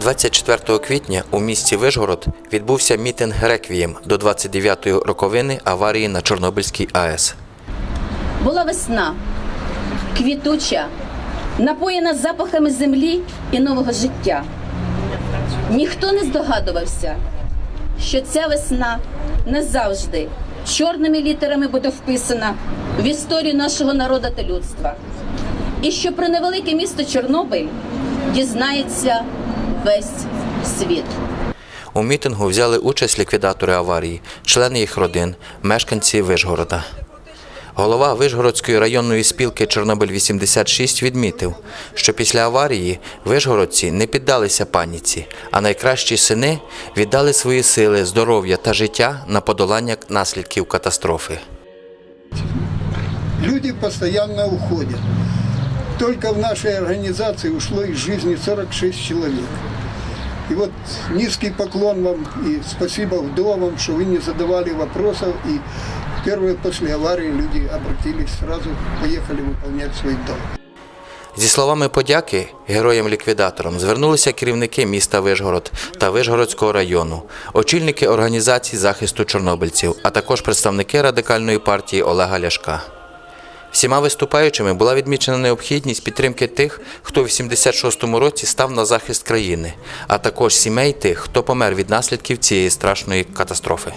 24 квітня у місті Вишгород відбувся мітинг реквієм до 29-ї роковини аварії на Чорнобильській АЕС. Була весна, квітуча, напоєна запахами землі і нового життя. Ніхто не здогадувався, що ця весна не завжди чорними літерами буде вписана в історію нашого народу та людства. І що про невелике місто Чорнобиль дізнається весь світ. У мітингу взяли участь ліквідатори аварії, члени їх родин, мешканці Вишгорода. Голова Вишгородської районної спілки Чорнобиль 86 відмітив, що після аварії вишгородці не піддалися паніці, а найкращі сини віддали свої сили, здоров'я та життя на подолання наслідків катастрофи. Люди постоянно уходят. Только в нашей организации ушло из жизни 46 человек. И вот низкий поклон вам и спасибо вдовам, что вы не задавали вопросов. И первые после аварии люди обратились сразу, поехали выполнять свой долг. Зі словами подяки героям-ліквідаторам звернулися керівники міста Вишгород та Вишгородського району, очільники організацій захисту чорнобильців, а також представники радикальної партії Олега Ляшка. Всіма виступаючими була відмічена необхідність підтримки тих, хто в 86-му році став на захист країни, а також сімей тих, хто помер від наслідків цієї страшної катастрофи.